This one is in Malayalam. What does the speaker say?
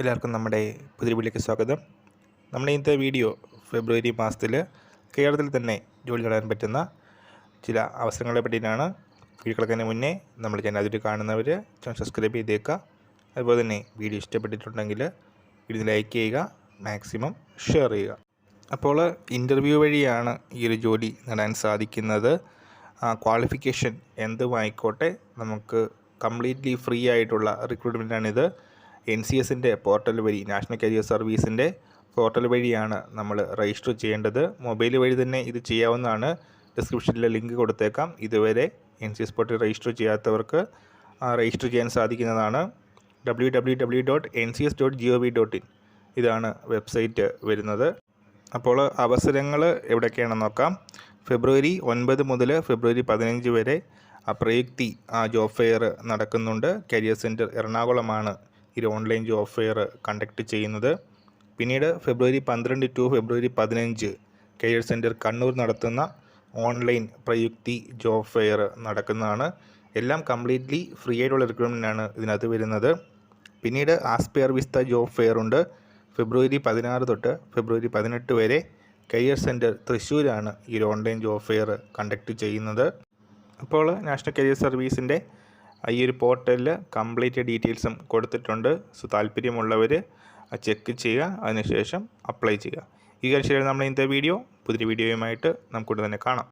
എല്ലാവർക്കും നമ്മുടെ പുതിയ സ്വാഗതം. നമ്മുടെ ഇന്നത്തെ വീഡിയോ ഫെബ്രുവരി മാസത്തിൽ കേരളത്തിൽ തന്നെ ജോലി നേടാൻ പറ്റുന്ന ചില അവസരങ്ങളെ പറ്റിയിട്ടാണ് വീഡിയോ കിടക്കുന്നതിന് മുന്നേ നമ്മൾ ചാനൽ അതിൽ കാണുന്നവർ ചാനൽ സബ്സ്ക്രൈബ് ചെയ്തേക്കുക. അതുപോലെ തന്നെ വീഡിയോ ഇഷ്ടപ്പെട്ടിട്ടുണ്ടെങ്കിൽ വീഡിയോ ലൈക്ക് ചെയ്യുക മാക്സിമം ഷെയർ ചെയ്യുക. അപ്പോൾ ഇന്റർവ്യൂ വഴിയാണ് ഈ ഒരു ജോലി നേടാൻ സാധിക്കുന്നത്. ക്വാളിഫിക്കേഷൻ എന്തുമായിക്കോട്ടെ നമുക്ക് കംപ്ലീറ്റ്ലി ഫ്രീ ആയിട്ടുള്ള റിക്രൂട്ട്മെന്റാണിത് എൻ സി എസിന്റെ പോർട്ടൽ വഴി നാഷണൽ കരിയർ സർവീസിന്റെ പോർട്ടൽ വഴിയാണ് നമ്മൾ രജിസ്റ്റർ ചെയ്യേണ്ടത്. മൊബൈൽ വഴി തന്നെ ഇത് ചെയ്യാവുന്നതാണ്. ഡിസ്ക്രിപ്ഷനിൽ ലിങ്ക് കൊടുത്തേക്കാം. ഇതുവരെ N C S portal register ചെയ്യാത്തവർക്ക് register ചെയ്യാൻ സാധിക്കുന്നതാണ്. W W W dot N C S dot G O V dot in ഇതാണ് വെബ്സൈറ്റ് വരുന്നത്. അപ്പോൾ അവസരങ്ങൾ എവിടെയൊക്കെയാണെന്ന് നോക്കാം. ഫെബ്രുവരി ഒൻപത് മുതൽ ഫെബ്രുവരി പതിനഞ്ച് വരെ പ്രയുക്തി ജോബ് ഫെയർ നടക്കുന്നുണ്ട്. കരിയർ സെന്റർ എറണാകുളമാണ് ഈ ഓൺലൈൻ ജോബ് ഫെയർ കണ്ടക്ട് ചെയ്യുന്നത്. പിന്നീട് ഫെബ്രുവരി പന്ത്രണ്ട് ടു ഫെബ്രുവരി പതിനഞ്ച് കരിയർ സെന്റർ കണ്ണൂർ നടത്തുന്ന ഓൺലൈൻ പ്രയുക്തി ജോബ് ഫെയർ നടക്കുന്നതാണ്. എല്ലാം കംപ്ലീറ്റ്ലി ഫ്രീ ആയിട്ടുള്ള റിക്രൂട്ട്മെന്റാണ് ഇതിനകത്ത് വരുന്നത്. പിന്നീട് ആസ്പെയർ വിസ്ത ജോബ് ഫെയർ ഉണ്ട്. ഫെബ്രുവരി പതിനാറ് തൊട്ട് ഫെബ്രുവരി പതിനെട്ട് വരെ കരിയർ സെന്റർ തൃശ്ശൂരാണ് ഈ ഓൺലൈൻ ജോബ് ഫെയർ കണ്ടക്ട് ചെയ്യുന്നത്. അപ്പോൾ നാഷണൽ കരിയർ സർവീസിന്റെ ഈ ഒരു പോർട്ടലിൽ കംപ്ലീറ്റ് ഡീറ്റെയിൽസും കൊടുത്തിട്ടുണ്ട്. സോ താല്പര്യമുള്ളവർ ചെക്ക് ചെയ്യുക. അതിനുശേഷം അപ്ലൈ ചെയ്യുക. ഈ കാര്യം നമ്മുടെ ഇന്നത്തെ വീഡിയോ പുതിയ വീഡിയോയുമായിട്ട് നമുക്ക് തന്നെ കാണാം.